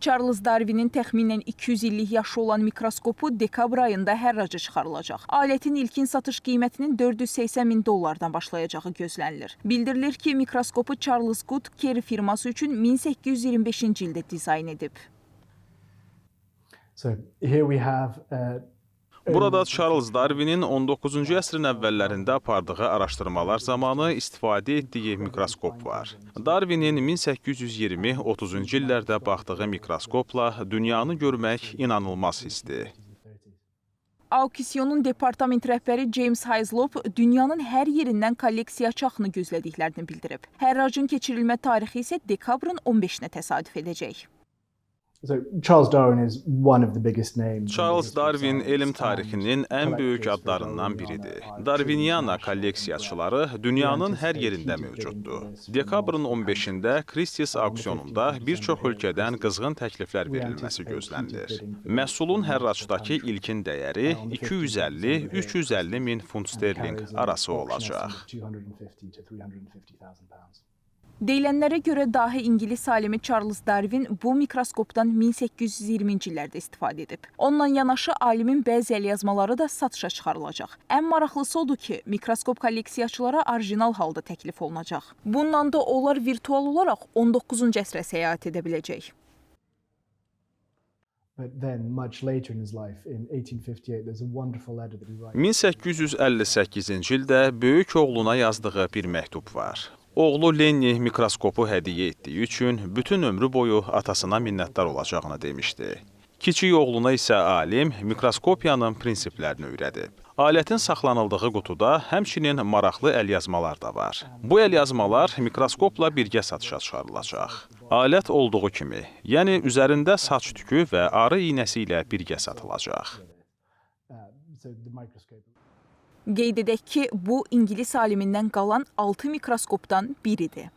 Charles Darwinin təxminən 200 illik yaşı olan mikroskopu dekabr ayında hərraca çıxarılacaq. Alətin ilkin satış qiymətinin 480 min dollardan başlayacağı gözlənilir. Bildirilir ki, mikroskopu Charles Good Kerry firması üçün 1825-ci ildə dizayn edib. So here we have uh, Burada Charles Darwinin 19-cu əsrin əvvəllərində apardığı araşdırmalar zamanı istifadə etdiyi mikroskop var. Darwinin 1820-30-cu illərdə baxdığı mikroskopla dünyanı görmək inanılmaz hissdir. Auksiyonun departament rəhbəri James Hislop dünyanın hər yerindən kolleksiya çaxını gözlədiklərini bildirib. Hərracın keçirilmə tarixi isə dekabrın 15-nə təsadüf edəcək. So Charles Darwin is one of the biggest names. Charles Darwin elm tarixinin ən böyük adlarından biridir. Darwiniana kolleksiyaçıları dünyanın hər yerində mövcuddur. Dekabrın 15-də Christie's auksionunda bir çox ölkədən qızğın təkliflər verilməsi gözlənilir. Məhsulun hərracdakı ilkin dəyəri 250-350 min funt sterling arası olacaq. 250 to 350,000 pounds. Deyilənlərə görə dahi ingilis alimi Charles Darwin bu mikroskopdan 1820-ci illərdə istifadə edib. Onunla yanaşı alimin bəzi əlyazmaları da satışa çıxarılacaq. Ən maraqlısı odur ki, mikroskop kolleksiyaçılara orijinal halda təklif olunacaq. Bundan da onlar virtual olaraq 19-cu əsrə səyahət edə biləcək. But then, much later in his life, in 1858, there's a wonderful letter that he writes. 1858-ci ildə böyük oğluna yazdığı bir məktub var. Oğlu Lenni mikroskopu hədiyyə etdiyi üçün bütün ömrü boyu atasına minnətdar olacağını demişdi. Kiçik oğluna isə alim mikroskopiyanın prinsiplərini öyrədib. Alətin saxlanıldığı qutuda həmçinin maraqlı əlyazmalar da var. Bu əlyazmalar mikroskopla birgə satışa çıxarılacaq. Alət olduğu kimi, yəni üzərində saç tükü və arı iynəsi ilə birgə satılacaq. Qeyd edək ki, bu ingilis alimindən qalan 6 mikroskopdan biridir.